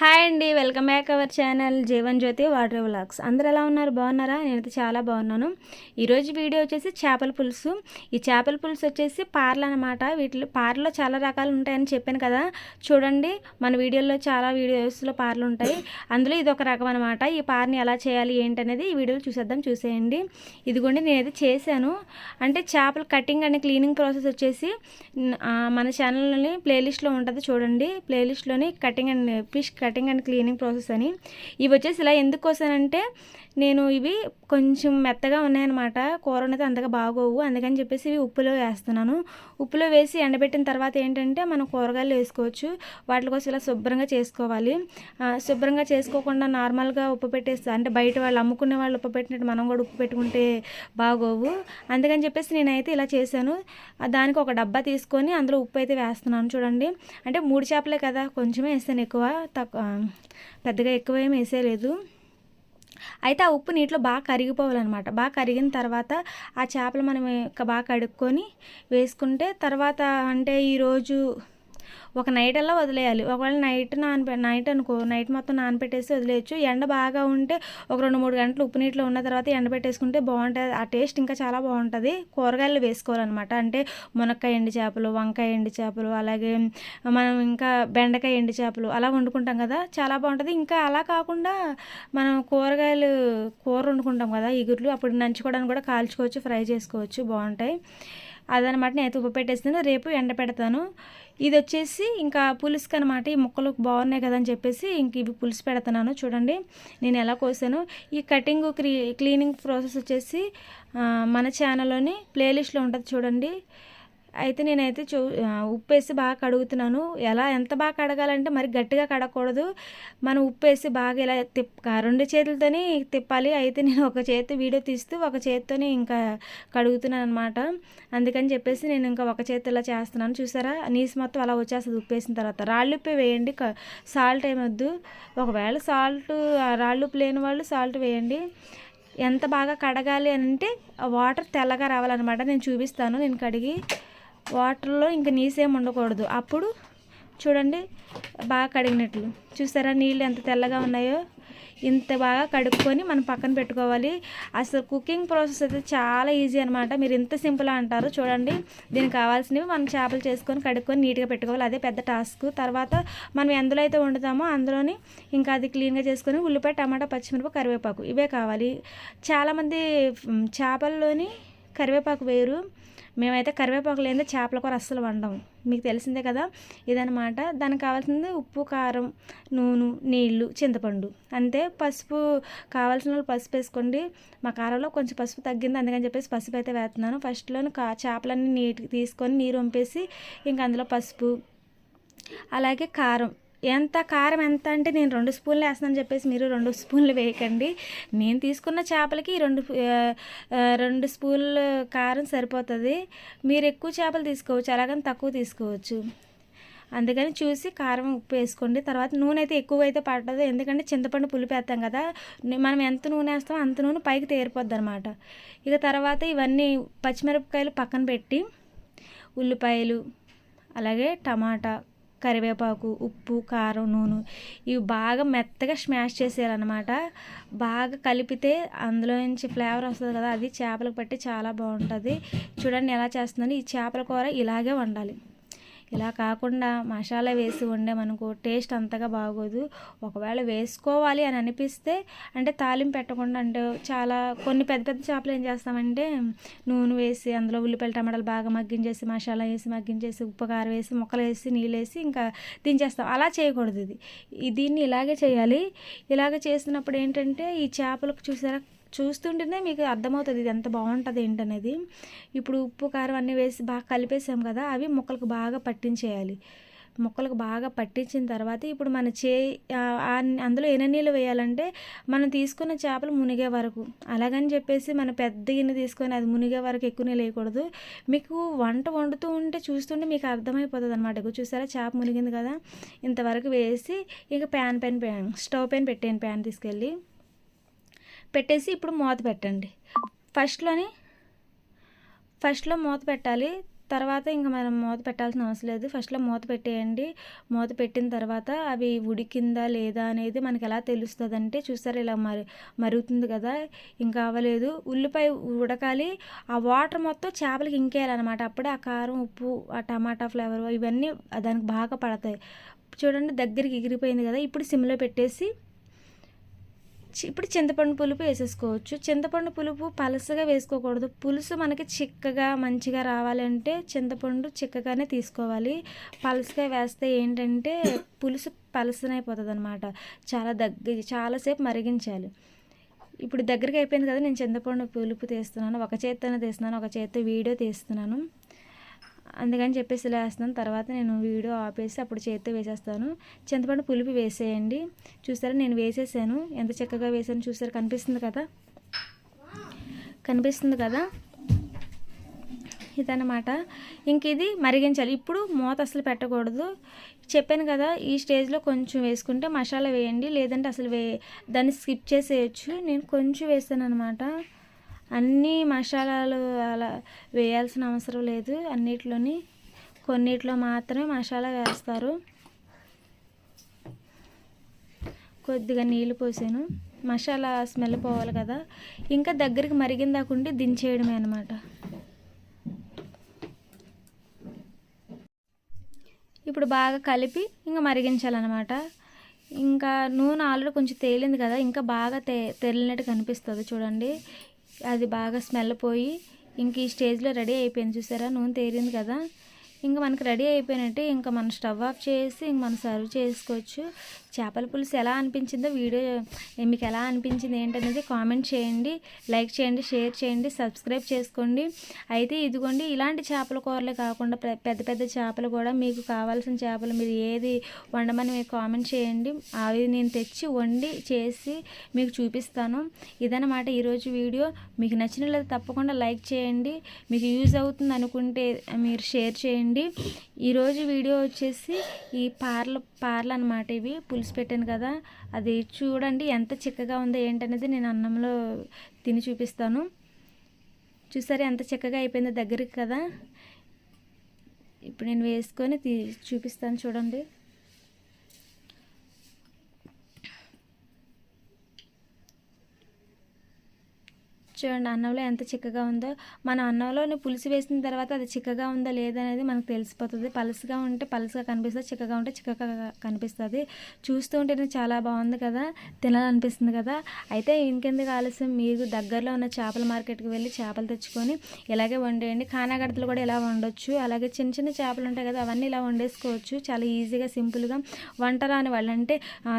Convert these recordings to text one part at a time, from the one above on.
Hi అండి welcome back our channel Jeevan Jyothi water vlogs. అందరు ఎలా ఉన్నారు? బాగున్నారా? నేనైతే చాలా బాగున్నాను. ఈరోజు వీడియో వచ్చేసి చేపల పులుసు. ఈ చేపల పులుసు వచ్చేసి పార్లు అనమాట వీటిలో పార్లో చాలా రకాలు ఉంటాయని చెప్పాను కదా. చూడండి మన వీడియోలో చాలా వీడియోస్లో పార్లు ఉంటాయి. అందులో ఇది ఒక రకం అనమాట ఈ పార్ని ఎలా చేయాలి ఏంటనేది ఈ వీడియోలో చూసేద్దాం చూసేయండి. ఇదిగోండి నేనైతే చేశాను. అంటే చేపల కటింగ్ అండ్ క్లీనింగ్ ప్రాసెస్ వచ్చేసి మన ఛానల్లోని ప్లేలిస్ట్లో ఉంటుంది చూడండి. ప్లేలిస్ట్లోని cutting and fish cutting and cleaning process అని. ఇవి వచ్చేసి ఇలా ఎందుకు కోసానంటే నేను ఇవి కొంచెం మెత్తగా ఉన్నాయన్నమాట. కూర అనేది అంతగా బాగోవు. అందుకని చెప్పేసి ఇవి ఉప్పులో వేస్తున్నాను. ఉప్పులో వేసి ఎండబెట్టిన తర్వాత ఏంటంటే మనం కూరగాయలు వేసుకోవచ్చు. వాటి కోసం ఇలా శుభ్రంగా చేసుకోవాలి. శుభ్రంగా చేసుకోకుండా నార్మల్గా ఉప్పు పెట్టేస్తా అంటే బయట వాళ్ళు అమ్ముకునే వాళ్ళు ఉప్పు పెట్టినట్టు మనం కూడా ఉప్పు పెట్టుకుంటే బాగోవు. అందుకని చెప్పేసి నేనైతే ఇలా చేశాను. దానికి ఒక డబ్బా తీసుకొని అందులో ఉప్పు అయితే వేస్తున్నాను చూడండి. అంటే మూడు చేపలే కదా కొంచెమే వేస్తాను ఎక్కువ. తక్కువ పెద్దగా ఎక్కువ ఏమి వేసేయలేదు అయితే ఆ ఉప్పు నీటిలో బాగా కరిగిపోవాలన్నమాట. బాగా కరిగిన తర్వాత ఆ చేపలు మనం బాగా కడుక్కొని వేసుకుంటే తర్వాత అంటే ఈరోజు ఒక నైట్ అలా వదిలేయాలి. ఒకవేళ నైట్ నాన నైట్ అనుకో నైట్ మొత్తం నానబెట్టేసి వదిలేయచ్చు. ఎండ బాగా ఉంటే ఒక రెండు మూడు గంటలు ఉప్పు నీటిలో ఉన్న తర్వాత ఎండ పెట్టేసుకుంటే బాగుంటుంది. ఆ టేస్ట్ ఇంకా చాలా బాగుంటుంది. కూరగాయలు వేసుకోవాలన్నమాట. అంటే మునక్కాయ ఎండి చేపలు వంకాయ ఎండి చేపలు అలాగే మనం ఇంకా బెండకాయ ఎండి చేపలు అలా వండుకుంటాం కదా. చాలా బాగుంటుంది. ఇంకా అలా కాకుండా మనం కూరగాయలు కూర వండుకుంటాం కదా ఇగుర్లు. అప్పుడు నంచుకోవడానికి కూడా కాల్చుకోవచ్చు ఫ్రై చేసుకోవచ్చు. బాగుంటాయి. అదనమాట నేను ఉప్పు పెట్టేస్తాను రేపు ఎండ పెడతాను. ఇది వచ్చేసి ఇంకా పులుసుకి అనమాట ఈ ముక్కలు బాగున్నాయి కదా అని చెప్పేసి ఇంక ఇవి పులుసు పెడుతున్నాను. చూడండి నేను ఎలా కోసాను. ఈ కటింగ్ క్లీనింగ్ ప్రాసెస్ వచ్చేసి మన ఛానల్లోని ప్లేలిస్ట్లో ఉంటుంది చూడండి. అయితే నేనైతే చూ ఉప్పు వేసి బాగా కడుగుతున్నాను. ఎలా ఎంత బాగా కడగాలంటే మరి గట్టిగా కడగకూడదు. మనం ఉప్పు వేసి బాగా ఇలా తిప్ప రెండు చేతులతోని తిప్పాలి. అయితే నేను ఒక చేతి వీడియో తీస్తూ ఒక చేతితోని ఇంకా కడుగుతున్నాను అనమాట అందుకని చెప్పేసి నేను ఇంకా ఒక చేతి ఇలా చేస్తున్నాను. చూసారా? నీసు మొత్తం అలా వచ్చేస్తుంది ఉప్పు వేసిన తర్వాత. రాళ్ళు ఉప్పే వేయండి. సాల్ట్ ఏమొద్దు ఒకవేళ సాల్ట్ రాళ్ళు ఉప్పు లేని వాళ్ళు సాల్ట్ వేయండి. ఎంత బాగా కడగాలి అని అంటే వాటర్ తెల్లగా రావాలన్నమాట. నేను చూపిస్తాను. నేను కడిగి వాటర్లో ఇంకా నీసేం ఉండకూడదు. అప్పుడు చూడండి బాగా కడిగినట్లు. చూసారా నీళ్ళు ఎంత తెల్లగా ఉన్నాయో? ఇంత బాగా కడుక్కొని మనం పక్కన పెట్టుకోవాలి. అసలు కుకింగ్ ప్రాసెస్ అయితే చాలా ఈజీ అనమాట మీరు ఇంత సింపుల్ అంటారు. చూడండి దీనికి కావాల్సినవి మనం చేపలు చేసుకొని కడుక్కొని నీట్గా పెట్టుకోవాలి. అదే పెద్ద టాస్క్. తర్వాత మనం ఎందులో అయితే వండుతామో అందులోని ఇంకా అది క్లీన్గా చేసుకొని ఉల్లిపాయ టమాటా పచ్చిమిరప కరివేపాకు ఇవే కావాలి. చాలామంది చేపల్లోని కరివేపాకు వేరు. మేమైతే కరివేపాకు లేదా చేపల కూర అస్సలు వండం మీకు తెలిసిందే కదా ఇదనమాట దానికి కావాల్సింది ఉప్పు కారం నూనె నీళ్ళు చింతపండు. అంతే పసుపు కావాల్సిన వాళ్ళు పసుపు వేసుకోండి. మా కారంలో కొంచెం పసుపు తగ్గింది అందుకని చెప్పేసి పసుపు అయితే వేస్తున్నాను. ఫస్ట్లోని కా చేపలన్నీ నీట్గా తీసుకొని నీరు వంపేసి ఇంకా అందులో పసుపు అలాగే కారం ఎంత కారం ఎంత అంటే నేను రెండు స్పూన్లు వేస్తానని చెప్పేసి మీరు రెండు స్పూన్లు వేయకండి. నేను తీసుకున్న చేపలకి రెండు రెండు స్పూన్లు కారం సరిపోతుంది. మీరు ఎక్కువ చేపలు తీసుకోవచ్చు అలాగని తక్కువ తీసుకోవచ్చు. అందుకని చూసి కారం ఉప్పు వేసుకోండి. తర్వాత నూనె అయితే ఎక్కువ అయితే పడదు. ఎందుకంటే చింతపండు పులుపు వేస్తాం కదా. మనం ఎంత నూనె వేస్తామో అంత నూనె పైకి తేరిపోద్ది అనమాట ఇక తర్వాత ఇవన్నీ పచ్చిమిరపకాయలు పక్కన పెట్టి ఉల్లిపాయలు అలాగే టమాటా కరివేపాకు ఉప్పు కారం నూనె ఇవి బాగా మెత్తగా స్మాష్ చేసేయాలన్నమాట. బాగా కలిపితే అందులో నుంచి ఫ్లేవర్ వస్తుంది కదా అది చేపలకు పట్టి చాలా బాగుంటుంది. చూడండి ఎలా చేస్తుందని ఈ చేపల కూర ఇలాగే వండాలి. ఇలా కాకుండా మసాలా వేసి వండామనుకో టేస్ట్ అంతగా బాగోదు. ఒకవేళ వేసుకోవాలి అని అనిపిస్తే అంటే తాలింపు పెట్టకుండా అంటే చాలా కొన్ని పెద్ద పెద్ద చేపలు ఏం చేస్తామంటే నూనె వేసి అందులో ఉల్లిపాయలు టమాటాలు బాగా మగ్గించేసి మసాలా వేసి మగ్గించేసి ఉప్పు కారం వేసి ముక్కలు వేసి నీళ్ళు వేసి ఇంకా దించేస్తాం. అలా చేయకూడదు ఇది. దీన్ని ఇలాగే చేయాలి. ఇలాగే చేసినప్పుడు ఏంటంటే ఈ చేపలకు చూసారా చూస్తుంటేనే మీకు అర్థమవుతుంది ఇది ఎంత బాగుంటుంది ఏంటనేది. ఇప్పుడు ఉప్పు కారం అన్నీ వేసి బాగా కలిపేసాం కదా అవి ముక్కలకు బాగా పట్టించేయాలి. ముక్కలకు బాగా పట్టించిన తర్వాత ఇప్పుడు మన చే ఆ, అందులో ఎన్ని నీళ్ళు వేయాలంటే మనం తీసుకున్న చేపలు మునిగే వరకు. అలాగని చెప్పేసి మన పెద్ద గిన్నె తీసుకొని అది మునిగే వరకు ఎక్కువ నీళ్ళు వేయకూడదు. మీకు వంట వండుతూ ఉంటే చూస్తుంటే మీకు అర్థమైపోతుంది అనమాట ఇగో చూసారా చేప మునిగింది కదా. ఇంతవరకు వేసి ఇంకా ప్యాన్ పైన స్టవ్ పైన పెట్టాను ప్యాన్ తీసుకెళ్ళి. పెట్టేసి ఇప్పుడు మూత పెట్టండి. ఫస్ట్లోని ఫస్ట్లో మూత పెట్టాలి. తర్వాత ఇంకా మనం మూత పెట్టాల్సిన అవసరం లేదు. ఫస్ట్లో మూత పెట్టేయండి. మూత పెట్టిన తర్వాత అవి ఉడికిందా లేదా అనేది మనకి ఎలా తెలుస్తుంది అంటే చూసారు ఇలా మరి మరుగుతుంది కదా? ఇంకా అవ్వలేదు. ఉల్లిపాయ ఉడకాలి. ఆ వాటర్ మొత్తం చేపలకి ఇంకేయాలన్నమాట. అప్పుడే ఆ కారం ఉప్పు ఆ టమాటా ఫ్లేవర్ ఇవన్నీ దానికి బాగా పడతాయి. చూడండి దగ్గరికి ఎగిరిపోయింది కదా? ఇప్పుడు సిమ్లో పెట్టేసి ఇప్పుడు చింతపండు పులుపు వేసేసుకోవచ్చు. చింతపండు పులుపు పలసగా వేసుకోకూడదు. పులుసు మనకి చిక్కగా మంచిగా రావాలంటే చింతపండు చిక్కగానే తీసుకోవాలి. పలసగా వేస్తే ఏంటంటే పులుసు పలసనైపోతుంది అనమాట చాలా దగ్గర చాలాసేపు మరిగించాలి. ఇప్పుడు దగ్గరికి అయిపోయింది కదా నేను చింతపండు పులుపు తీస్తున్నాను. ఒక చేత్తోనే తీస్తున్నాను ఒక చేత్తో వీడియో తీస్తున్నాను. అందుకని చెప్పేసి ఇలా తర్వాత నేను వీడియో ఆపేసి అప్పుడు చేతితో వేసేస్తాను. చింతపండు పులుపు వేసేయండి. చూసారా నేను వేసేసాను. ఎంత చక్కగా వేసాను చూసారు కనిపిస్తుంది కదా? కనిపిస్తుంది కదా? ఇదన్నమాట. ఇంక ఇది మరిగించాలి. ఇప్పుడు మూత అసలు పెట్టకూడదు. చెప్పాను కదా ఈ స్టేజ్లో కొంచెం వేసుకుంటే మసాలా వేయండి. లేదంటే అసలు వే దాన్ని స్కిప్ చేసేయచ్చు. నేను కొంచెం వేస్తాను అనమాట అన్ని మసాలాలు అలా వేయాల్సిన అవసరం లేదు. అన్నిట్లోని కొన్నిట్లో మాత్రమే మసాలా వేస్తారు. కొద్దిగా నీళ్ళు పోసాను. మసాలా స్మెల్ పోవాలి కదా. ఇంకా దగ్గరికి మరిగిందాకుండి దించేయడమే అనమాట ఇప్పుడు బాగా కలిపి ఇంకా మరిగించాలన్నమాట. ఇంకా నూనె ఆల్రెడీ కొంచెం తేలింది కదా. ఇంకా బాగా తే తెరిలినట్టు కనిపిస్తుంది చూడండి. అది బాగా స్మెల్ పోయి ఇంక ఈ స్టేజ్లో రెడీ అయిపోయింది చూసారా? నూనె తేరింది కదా. ఇంకా మనకి రెడీ అయిపోయినట్టే ఇంకా మనం స్టవ్ ఆఫ్ చేసి ఇంక మనం సర్వ్ చేసుకోవచ్చు. చేపల పులుసు ఎలా అనిపించిందో వీడియో మీకు ఎలా అనిపించింది ఏంటనేది కామెంట్ చేయండి లైక్ చేయండి షేర్ చేయండి సబ్స్క్రైబ్ చేసుకోండి. అయితే ఇదిగోండి ఇలాంటి చేపల కూరలే కాకుండా పెద్ద పెద్ద చేపలు కూడా మీకు కావాల్సిన చేపలు మీరు ఏది వండమని మీకు కామెంట్ చేయండి. అవి నేను తెచ్చి వండి చేసి మీకు చూపిస్తాను. ఇదన్నమాట ఈరోజు వీడియో. మీకు నచ్చినట్లయితే తప్పకుండా లైక్ చేయండి. మీకు యూజ్ అవుతుంది అనుకుంటే మీరు షేర్ చేయండి. ఈరోజు వీడియో వచ్చేసి ఈ పార్ల పార్లు అనమాట ఇవి. పులుసు పెట్టాను కదా అది చూడండి ఎంత చిక్కగా ఉందో ఏంటనేది నేను అన్నంలో తిని చూపిస్తాను. చూసారా ఎంత చిక్కగా అయిపోయిందో దగ్గరికి కదా? ఇప్పుడు నేను వేసుకొని తీ చూపిస్తాను చూడండి. చూడండి అన్నంలో ఎంత చిక్కగా ఉందో. మన అన్నంలోని పులుసు వేసిన తర్వాత అది చిక్కగా ఉందా లేదా అనేది మనకు తెలిసిపోతుంది. పలుసుగా ఉంటే పలుసుగా కనిపిస్తుంది చిక్కగా ఉంటే చిక్కగా కనిపిస్తుంది. చూస్తూ ఉంటేనే చాలా బాగుంది కదా తినాలనిపిస్తుంది కదా. అయితే ఇంకెందుకు ఆలస్యం? మీరు దగ్గరలో ఉన్న చేపల మార్కెట్కి వెళ్ళి చేపలు తెచ్చుకొని ఇలాగే వండేయండి. ఖానాగడతలు కూడా ఇలా వండొచ్చు. అలాగే చిన్న చిన్న చేపలు ఉంటాయి కదా అవన్నీ ఇలా వండేసుకోవచ్చు. చాలా ఈజీగా సింపుల్గా వంట రాని వాళ్ళు అంటే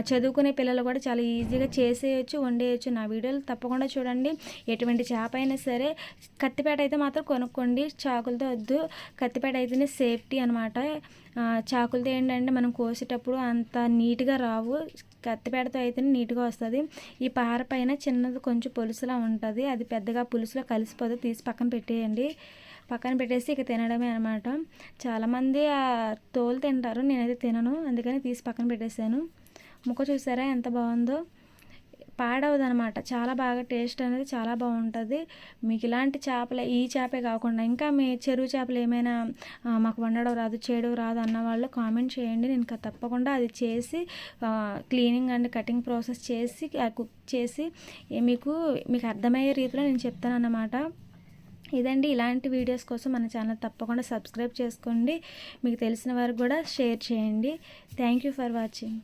చదువుకునే పిల్లలు కూడా చాలా ఈజీగా చేసేయచ్చు వండేయచ్చు. నా వీడియోలు తప్పకుండా చూడండి. ఎటువంటి ఎటువంటి చేప అయినా సరే కత్తిపేట అయితే మాత్రం కొనుక్కోండి. చాకులతో వద్దు. కత్తిపేట అయితేనే సేఫ్టీ అనమాట చాకులతో ఏంటంటే మనం కోసేటప్పుడు అంత నీట్గా రావు. కత్తిపేటతో అయితేనే నీట్గా వస్తుంది. ఈ పార పైన చిన్నది కొంచెం పులుసులా ఉంటుంది. అది పెద్దగా పులుసులో కలిసిపోతే తీసి పక్కన పెట్టేయండి. పక్కన పెట్టేసి ఇక తినడమే అనమాట చాలామంది తోలు తింటారు. నేనైతే తినను. అందుకని తీసి పక్కన పెట్టేశాను. ముక్క చూసారా ఎంత బాగుందో? పాడవదనమాట. చాలా బాగా టేస్ట్ అనేది చాలా బాగుంటుంది. మీకు ఇలాంటి చేపలే ఈ చేపే కాకుండా ఇంకా మీ చెరువు చేపలు ఏమైనా మాకు వండడం రాదు చేయడం రాదు అన్న వాళ్ళు కామెంట్ చేయండి. నేను తప్పకుండా అది చేసి క్లీనింగ్ అండ్ కటింగ్ ప్రాసెస్ చేసి కుక్ చేసి మీకు మీకు అర్థమయ్యే రీతిలో నేను చెప్తాను అన్నమాట ఇదండి ఇలాంటి వీడియోస్ కోసం మన ఛానల్ తప్పకుండా సబ్స్క్రైబ్ చేసుకోండి. మీకు తెలిసిన వారికి కూడా షేర్ చేయండి. Thank you for watching.